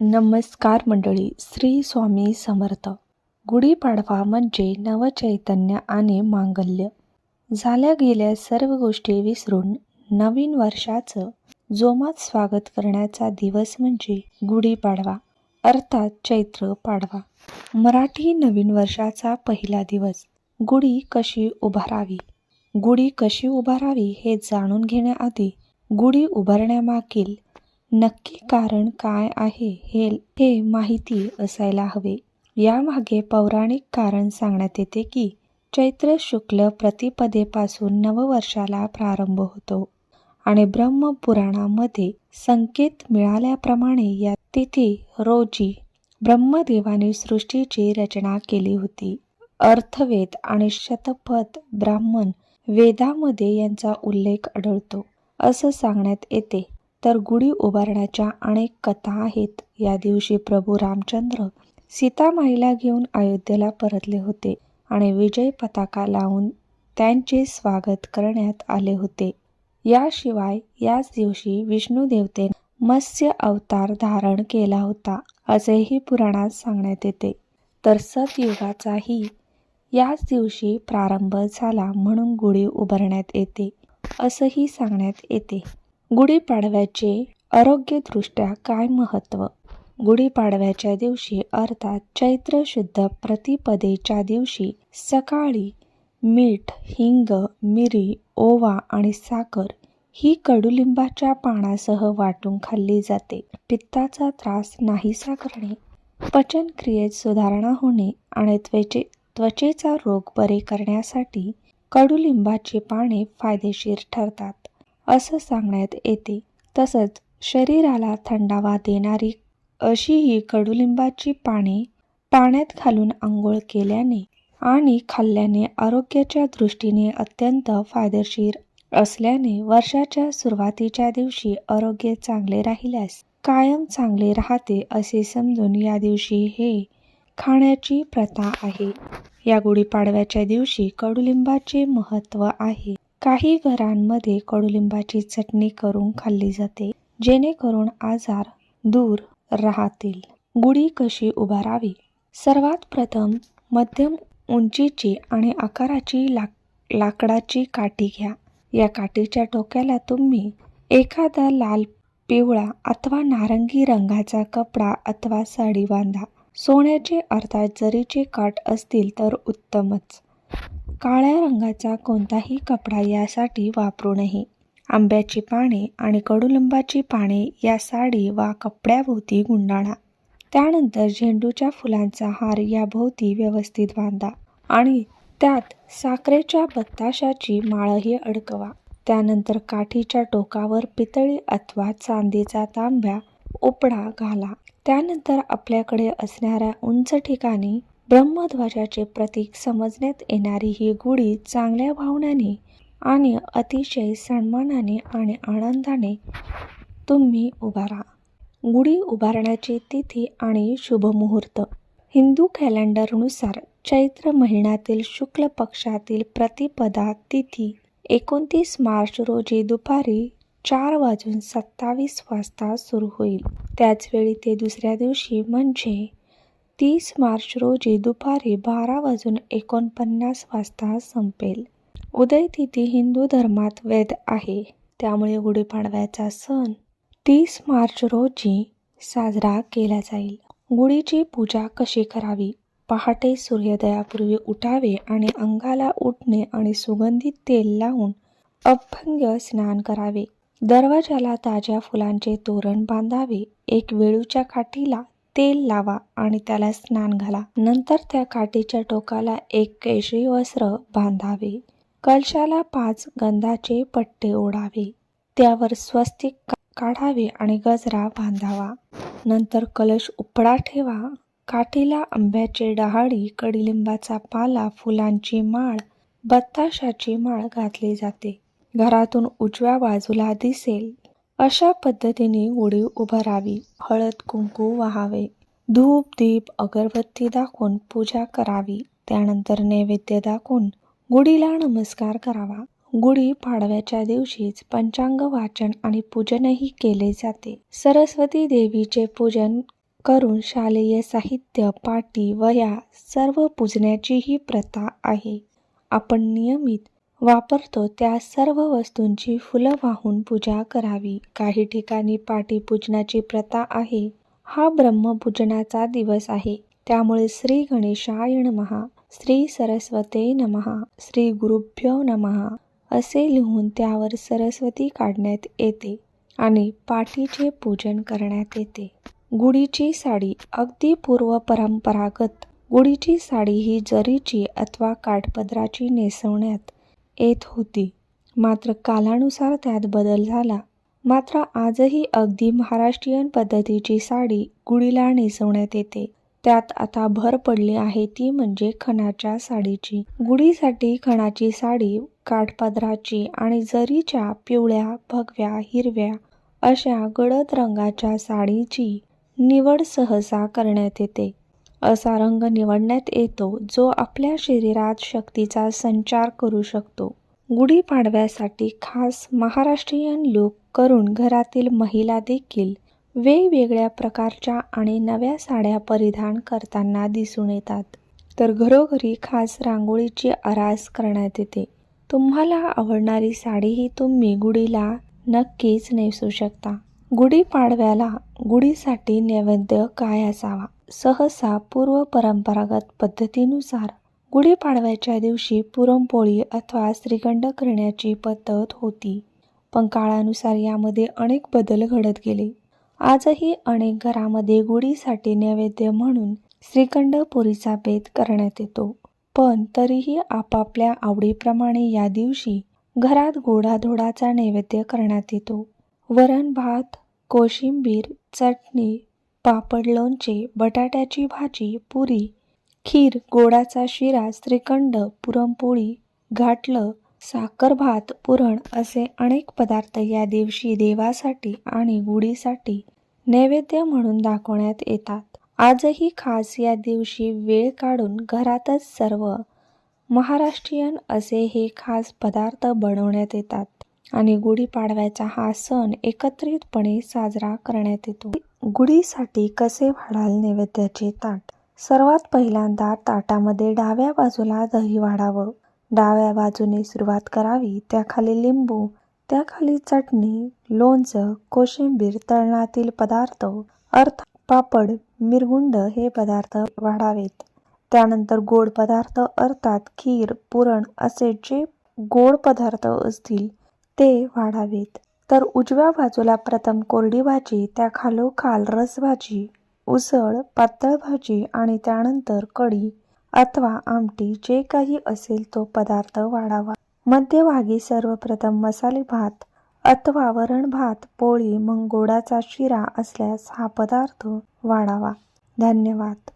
नमस्कार मंडळी श्री स्वामी समर्थ. गुढीपाडवा म्हणजे नवचैतन्य आणि मांगल्य. झाल्या गेल्या सर्व गोष्टी विसरून नवीन वर्षाचं जोमात स्वागत करण्याचा दिवस म्हणजे गुढीपाडवा अर्थात चैत्र पाडवा. मराठी नवीन वर्षाचा पहिला दिवस. गुढी कशी उभारावी? गुढी कशी उभारावी हे जाणून घेण्याआधी गुढी उभारण्यामागील नक्की कारण काय आहे हे हे माहिती असायला हवे. यामागे पौराणिक कारण सांगण्यात येते की चैत्र शुक्ल प्रतिपदेपासून नववर्षाला प्रारंभ होतो आणि ब्रह्मपुराणामध्ये संकेत मिळाल्याप्रमाणे या तिथी रोजी ब्रह्मदेवाने सृष्टीची रचना केली होती. अर्थवेद आणि शतपथ ब्राह्मण वेदामध्ये यांचा उल्लेख आढळतो. असं सांगण्यात येते. तर गुढी उभारण्याच्या अनेक कथा आहेत. या दिवशी प्रभू रामचंद्र सीतामाईला घेऊन अयोध्येला परतले होते आणि विजय पताका लावून त्यांचे स्वागत करण्यात आले होते. याशिवाय याच दिवशी विष्णू देवते मत्स्य अवतार धारण केला होता असेही पुराणात सांगण्यात येते. तर सतयुगाचाही याच दिवशी प्रारंभ झाला म्हणून गुढी उभारण्यात येते असंही सांगण्यात येते. गुढीपाडव्याचे आरोग्यदृष्ट्या काय महत्त्व? गुढीपाडव्याच्या दिवशी अर्थात चैत्र शुद्ध प्रतिपदेच्या दिवशी सकाळी मीठ हिंग मिरी ओवा आणि साखर ही कडुलिंबाच्या पानासह वाटून खाल्ली जाते. पित्ताचा त्रास नाहीसा करणे पचनक्रियेत सुधारणा होणे आणि त्वचे त्वचेचा रोग बरे करण्यासाठी कडुलिंबाची पाने फायदेशीर ठरतात. असं सांगण्यात येते. तसंच शरीराला थंडावा देणारी अशी ही कडुलिंबाची पाने पाण्यात घालून आंघोळ केल्याने आणि खाल्ल्याने आरोग्याच्या दृष्टीने अत्यंत फायदेशीर असल्याने वर्षाच्या सुरुवातीच्या दिवशी आरोग्य चांगले राहिल्यास कायम चांगले राहते असे समजून या दिवशी हे खाण्याची प्रथा आहे. या गुढीपाडव्याच्या दिवशी कडुलिंबाचे महत्त्व आहे. काही घरांमध्ये कडुलिंबाची चटणी करून खाल्ली जाते जेणेकरून आजार दूर राहतील. गुढी कशी उभारावी? सर्वात प्रथम मध्यम उंचीची आणि आकाराची लाक लाकडाची काठी घ्या. या काठीच्या टोक्याला तुम्ही एखादा लाल पिवळा अथवा नारंगी रंगाचा कपडा अथवा साडी बांधा. सोन्याचे अर्थात जरीचे काठ असतील तर उत्तमच. काळ्या रंगाचा कोणताही कपडा यासाठी वापरू नये आंब्याची पाने आणि कडुलिंबाची पाने या साडी वा कपड्याभोवती गुंडाळा. त्यानंतर झेंडूच्या फुलांचा हार याभोवती व्यवस्थित बांधा आणि त्यात साखरेच्या बत्ताशाची माळही अडकवा. त्यानंतर काठीच्या टोकावर पितळी अथवा चांदीचा तांब्या उपडा घाला. त्यानंतर आपल्याकडे असणाऱ्या उंच ठिकाणी ब्रह्मध्वजाचे प्रतीक समजण्यात येणारी ही गुढी चांगल्या भावनाने आणि अतिशय सन्मानाने आणि आनंदाने तुम्ही उभारा गुढी उभारण्याची तिथी आणि शुभमुहूर्त हिंदू कॅलेंडरनुसार चैत्र महिन्यातील शुक्ल पक्षातील प्रतिपदा तिथी एकोणतीस मार्च रोजी दुपारी चार वाजून सत्तावीस वाजता सुरू होईल. त्याचवेळी ते दुसऱ्या दिवशी म्हणजे तीस मार्च रोजी दुपारी बारा वाजून एकोणपन्नास वाजता संपेल. उदयतिथी हिंदू धर्मात वैध आहे. त्यामुळे गुढीपाडव्याचा सण तीस मार्च रोजी साजरा केला जाईल. गुढीची पूजा कशी करावी? पहाटे सूर्योदयापूर्वी उठावे आणि अंगाला उठणे आणि सुगंधित तेल लावून अभंग स्नान करावे. दरवाजाला ताज्या फुलांचे तोरण बांधावे. एक वेळूच्या काठीला तेल लावा आणि त्याला स्नान घाला. नंतर त्या काठीच्या टोकाला एक केशरी वस्त्र बांधावे. कलशाला पाच गंधाचे पट्टे ओढावे. त्यावर स्वस्तिक काढावे आणि गजरा बांधावा. नंतर कलश उपडा ठेवा. काठीला आंब्याचे डहाळी कडीलिंबाचा पाला फुलांची माळ बत्ताशाची माळ घातली जाते. घरातून उजव्या बाजूला दिसेल. अशा पद्धतीने उडी उभारावी हळद कुंकू वाहावे. धूप दीप अगरबत्ती दाखवून पूजा करावी. त्यानंतर नैवेद्य दाखवून गुढीला नमस्कार करावा. गुढी पाडव्याच्या दिवशीच पंचांग वाचन आणि पूजनही केले जाते. सरस्वती देवीचे पूजन करून शालेय साहित्य पाटी वह्या सर्व पूजण्याची ही प्रथा आहे. आपण नियमित वापरतो त्या सर्व वस्तूंची फुलं वाहून पूजा करावी. काही ठिकाणी पाटी पूजनाची प्रथा आहे. हा ब्रह्मपूजनाचा दिवस आहे. त्यामुळे श्री गणेशाय नमहा श्री सरस्वते नमहा श्री गुरुभ्यो नमहा असे लिहून त्यावर सरस्वती काढण्यात येते आणि पाठीचे पूजन करण्यात येते. गुढीची साडी अगदी पूर्व परंपरागत गुढीची साडी ही जरीची अथवा काठपदराची नेसवण्यात येत होती. मात्र कालानुसार त्यात बदल झाला. मात्र आजही अगदी महाराष्ट्रीयन पद्धतीची साडी गुढीला नेसवण्यात येते. त्यात आता भर पडली आहे ती म्हणजे खणाच्या साडीची. गुढीसाठी खणाची साडी काठपदराची आणि जरीच्या पिवळ्या भगव्या हिरव्या अशा गडद रंगाच्या साडीची निवड सहसा करण्यात येते. असा रंग निवडण्यात येतो जो आपल्या शरीरात शक्तीचा संचार करू शकतो. गुढीपाडव्यासाठी खास महाराष्ट्रीयन लोक करून घरातील महिला देखील वेगवेगळ्या प्रकारच्या आणि नव्या साड्या परिधान करताना दिसून येतात. तर घरोघरी खास रांगोळीची आरास करण्यात येते. तुम्हाला आवडणारी साडी ही तुम्ही गुढीला नक्कीच नेसू शकता. गुढीपाडव्याला गुढीसाठी नैवेद्य काय असावा? सहसा पूर्व परंपरागत पद्धतीनुसार गुढीपाडव्याच्या दिवशी पुरणपोळी अथवा श्रीखंड करण्याची पद्धत होती. पण काळानुसार यामध्ये अनेक बदल घडत गेले. आजही अनेक घरामध्ये गुढीसाठी नैवेद्य म्हणून श्रीखंड पुरीचा बेत करण्यात येतो. पण तरीही आपापल्या आवडीप्रमाणे या दिवशी घरात गोडाधोडाचा नैवेद्य करण्यात येतो. वरण भात कोशिंबीर चटणी पापड लोणचे बटाट्याची भाजी पुरी खीर गोडाचा शिरा श्रीखंड पुरणपोळी घाटलं साखर भात पुरण असे अनेक पदार्थ या दिवशी देवासाठी आणि गुढीसाठी नैवेद्य म्हणून दाखवण्यात येतात. आजही खास या दिवशी वेळ काढून घरातच सर्व महाराष्ट्रीयन असे हे खास पदार्थ बनवण्यात येतात आणि गुढीपाडव्याचा हा सण एकत्रितपणे साजरा करण्यात येतो. गुढीसाठी कसे वाढाल नैवेद्याचे ताट? सर्वात पहिल्यांदा ताटामध्ये डाव्या बाजूला दही वाढावं डाव्या बाजूने सुरुवात करावी त्याखाली लिंबू त्याखाली चटणी लोणचं कोशिंबीर तळणातील पदार्थ अर्थ पापड मिरगुंड हे पदार्थ वाढावेत. त्यानंतर गोड पदार्थ अर्थात खीर पुरण असे जे गोड पदार्थ असतील ते वाढावेत. तर उजव्या बाजूला प्रथम कोरडी भाजी त्या खालोखाल रसभाजी उसळ पातळ भाजी आणि त्यानंतर कढी अथवा आमटी जे काही असेल तो पदार्थ वाढावा. मध्यभागी सर्वप्रथम मसाले भात अथवा वरण भात पोळी मग गोडाचा शिरा असल्यास हा पदार्थ वाढावा. धन्यवाद.